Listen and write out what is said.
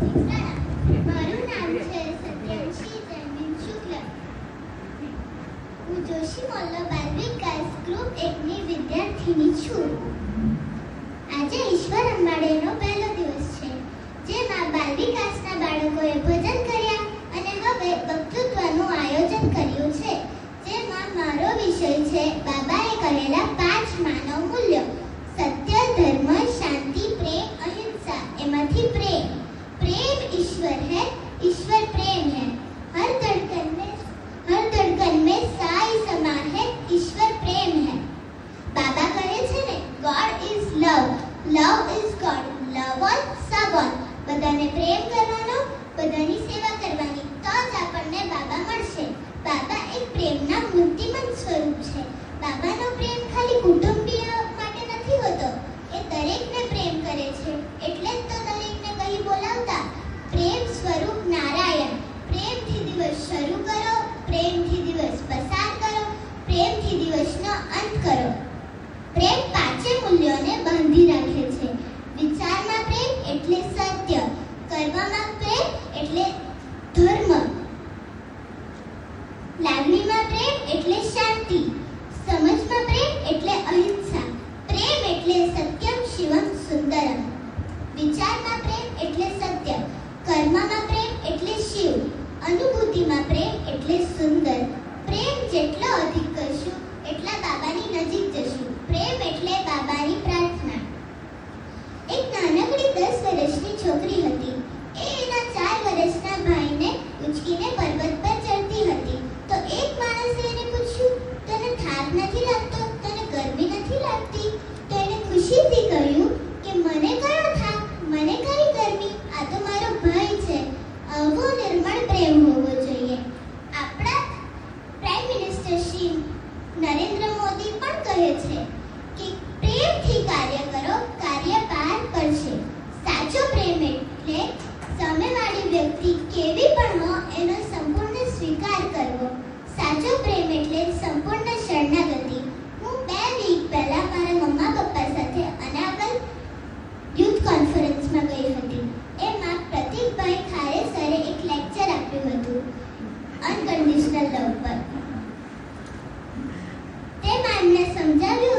મારું નામ છે. સત્યાંશી જૈમિન શુક્લ હું જોશી મોલ્લો બાલ ગ્રુપ એકની વિદ્યાર્થીની છું આજે ઈશ્વર અંબાડેનો પહેલો દિવસ છે જેમાં બાલ બાળકોએ ભજન કર્યા અને હવે વક્તૃત્વનું આયોજન કર્યું છે જેમાં મારો વિષય છે. બાબાએ કહેલા પાંચ માનવ મૂલ્યો. Love love is God love one સવન બધાને પ્રેમ કરવા lit. વ્યક્તિ કેવી પણ હો એનો સંપૂર્ણ સ્વીકાર કરવો. સાચો પ્રેમ એટલે સંપૂર્ણ શરણાગતિ. હું બે વીક પહેલા મારા મમ્મા પપ્પા સાથે અનાગલ યુથ કોન્ફરન્સમાં ગઈ હતી. એમાં પ્રતિકભાઈ ખારે સરે એક લેક્ચર આપ્યું હતું અનકન્ડિશનલ લવ પર. તે એમને સમજાવ્યું